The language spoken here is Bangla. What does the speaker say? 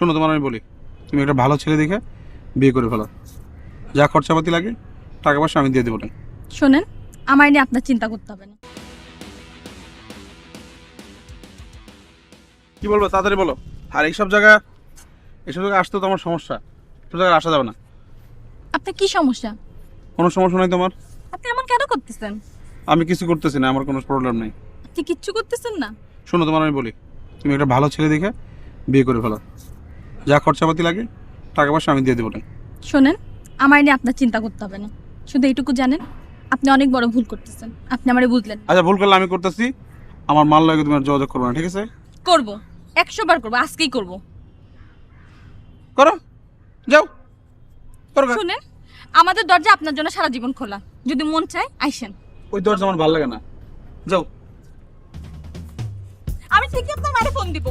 শোনো তোমার আমি বলি। তুমি একটা ভালো ছেলে দেখে বিয়ে করে ফেলো। যা খরচাপাতি লাগে টাকা পয়সা আমি দিয়ে দেবো না শোনেন আমার নিয়ে আপনার চিন্তা করতে হবে না। কি বলব তাড়াতাড়ি বলো। আর এইসব জায়গা এইসব জায়গায় আসতে তো আমার সমস্যা। সব জায়গায় আসা যাবে না। আপনার কি সমস্যা? কোনো সমস্যা নাই তোমার? আপনি এমন কেন করতেছেন? আমি কিছু করতেছি না আমার কোনো প্রবলেম নেই। আপনি কিচ্ছু করতেছেন না? শোনো তোমার আমি বলি। তুমি একটা ভালো ছেলে দেখে বিয়ে করে ফেলো। যা খরচাপাতি লাগে টাকা পয়সা আমি দিয়ে দেবো না। শোনেন আমার নিয়ে আপনার চিন্তা করতে হবে না। শুধু এইটুকু জানেন আপনি অনেক বড় ভুল করতেছেন। আপনি আমারে বুঝলেন। আচ্ছা ভুল করলে আমি করতেছি আমার মাল লাগে তুমি যোগাযোগ করবে না ঠিক আছে? করব একশো বার করব আজকেই করব। করো যাও। করো গা। শুনেন আমাদের দরজা আপনার জন্য সারা জীবন খোলা। যদি মন চায় আইসেন। ওই দরজা আমার ভালো লাগে না। যাও। আমি ঠিকই আপনার মারে ফোন দিব।